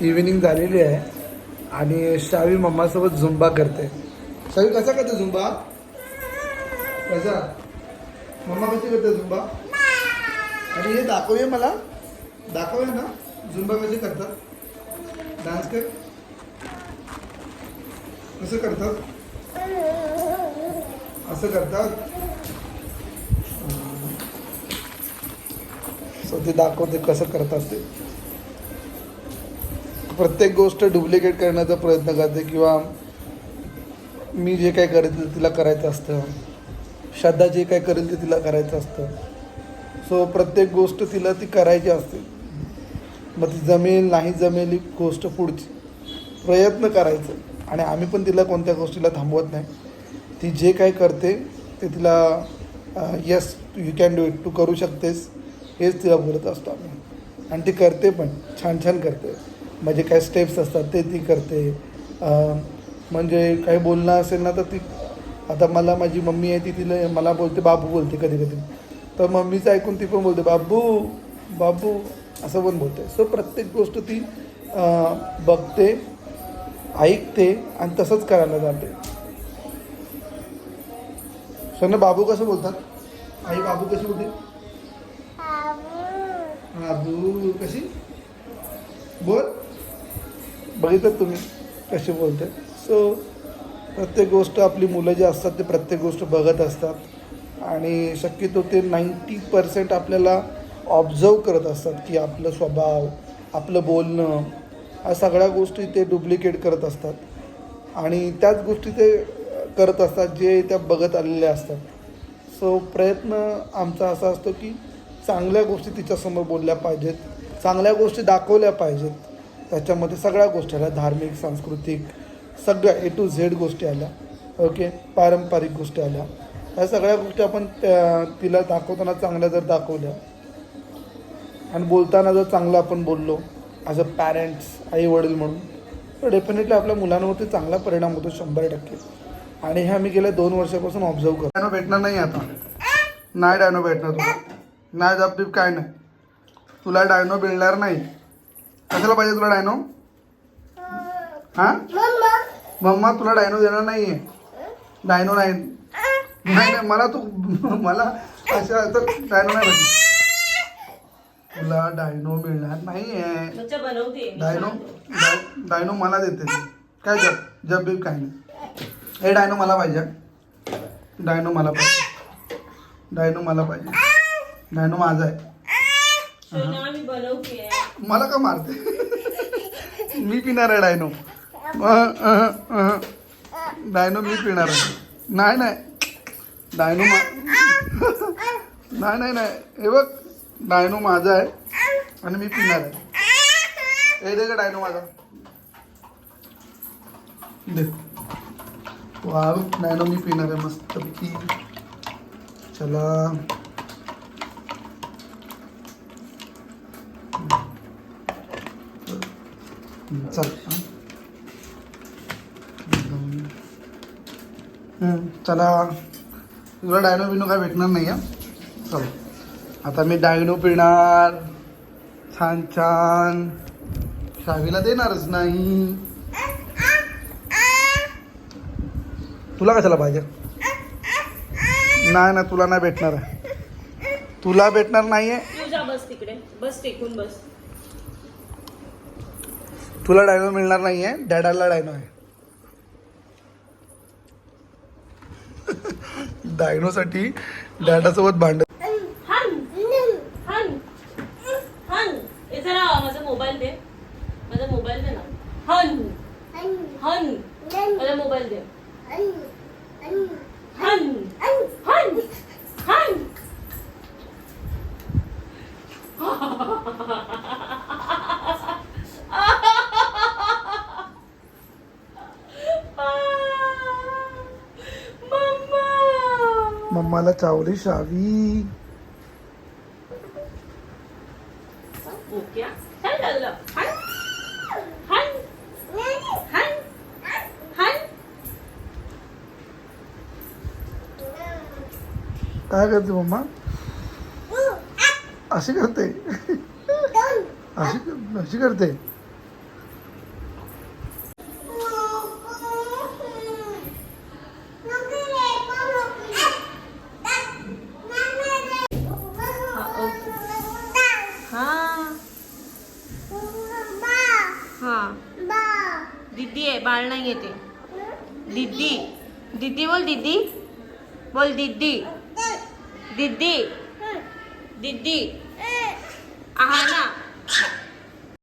Evening झालेली आहे. आणि शावी मम्मासोबत झुंबा करते. शावी कसा करते झुंबा? कसा? मम्मा कशी करते झुंबा? आणि हे दाखवूया मला. दाखवूया ना झुंबा कशी करतात? डान्स कर. कसं करतात? असं करतात. सो ते दाखवते कसं करतात ते. प्रत्येक गोष्ट डुप्लिकेट करण्याचा प्रयत्न करते किंवा मी जे काही करेल ते तिला करायचं असतं. श्रद्धा जे काही करेल ते तिला करायचं असतं. सो प्रत्येक गोष्ट तिला ती करायची असते. मग ती जमेल नाही जमेल ही गोष्ट पुढची. प्रयत्न करायचं. आणि आम्ही पण तिला कोणत्या गोष्टीला थांबवत नाही. ती जे काय करते ते तिला yes you can do it तू करू शकतेस. हेच तिला बोलत असतो आम्ही. आणि ती करते पण. छान छान करते. म्हणजे काय स्टेप्स असतात ते ती करते. म्हणजे काही बोलणं असेल ना तर ती आता मला माझी मम्मी आहे ती तिला मला बोलते बाबू बोलते कधी कधी. तर मम्मीचं ऐकून ती पण बोलते बाबू बाबू असं पण बोलते. सो प्रत्येक गोष्ट ती बघते ऐकते आणि तसंच करायला जाते. सर बाबू कसं बोलतात? आई बाबू कशी बोलते? बाबू कशी? बोल. बघितलं तुम्ही? कशी बोलते? सो प्रत्येक गोष्ट आपली मुलं जी असतात ते प्रत्येक गोष्ट बघत असतात. आणि शक्यतो ते नाईंटी पर्सेंट आपल्याला ऑब्झर्व करत असतात की आपलं स्वभाव आपलं बोलणं ह्या सगळ्या गोष्टी ते डुप्लिकेट करत असतात. आणि त्याच गोष्टी ते करत असतात जे त्या बघत आलेल्या असतात. सो प्रयत्न आमचा असा असतो की चांगल्या गोष्टी तिच्यासमोर बोलल्या पाहिजेत चांगल्या गोष्टी दाखवल्या पाहिजेत. त्याच्यामध्ये सगळ्या गोष्टी आल्या. धार्मिक सांस्कृतिक सगळ्या ए टू झेड गोष्टी आल्या. ओके? पारंपरिक गोष्टी आल्या. ह्या सगळ्या गोष्टी आपण त्या- तिला दाखवताना चांगल्या जर दाखवल्या आणि बोलताना जर चांगलं आपण बोललो ॲज अ पॅरेंट्स आई वडील म्हणून तर डेफिनेटली आपल्या मुलांवरती चांगला परिणाम होतो शंभर टक्के. आणि हे आम्ही गेल्या दोन वर्षापासून ऑब्झर्व करतो. डायनो भेटणार नाही आता. नाही डायनो भेटणार तुला. नाही जपदीप काय नाही. तुला डायनो मिळणार नाही. कशाला पाहिजे तुला डायनो हां? मम्मा तुला डायनो देणार नाही आहे डायनो नाही. नाही नाही मला तू मला अशा तर डायनो नाही तुला डायनो मिळणार नाही आहे बच्चा बनवते डायनो डाय- डायनो मला देते. काय जब जब बीब काय नाही. हे डायनो मला पाहिजे. डायनो मला पाहिजे. डायनो मला पाहिजे. डायनो माझा आहे. मला का मारते? मी पिणार आहे डायनो. डायनो मी पिणार आहे. नाही नाही. डायनो नाही नाही नाही. हे बघ डायनो माझा आहे आणि मी पिणार आहे. हे दे का डायनो माझा. दे. वा डायनो मी पिणार आहे मस्त चला. चल. चला. तुला डायनो बिनो काय भेटणार नाही आहे चल. आता मी डायनो पिणार. छान छान. शावीला देणारच नाही. तुला कशाला पाहिजे? नाही ना तुला नाही भेटणार. आहे तुला भेटणार नाही आहे बस तिकडे. बस टेकून बस. तुला डायनो मिळणार नाही आहे डॅडाला डायनो आहे डायनोसाठी डॅडासोबत भांड हन हन हन ए जरा माझा मोबाईल दे. माझा मोबाईल दे ना. हन हन माझा मोबाईल दे. हन हन. हन. मम्माला चावली शावी. काय करते मम्मा? अशी करते. अशी अशी करते हा दीदी आहे बाळ नाही येते दिदी दिदी बोल दिदी बोल दिदी दिदी दिदी आहा ना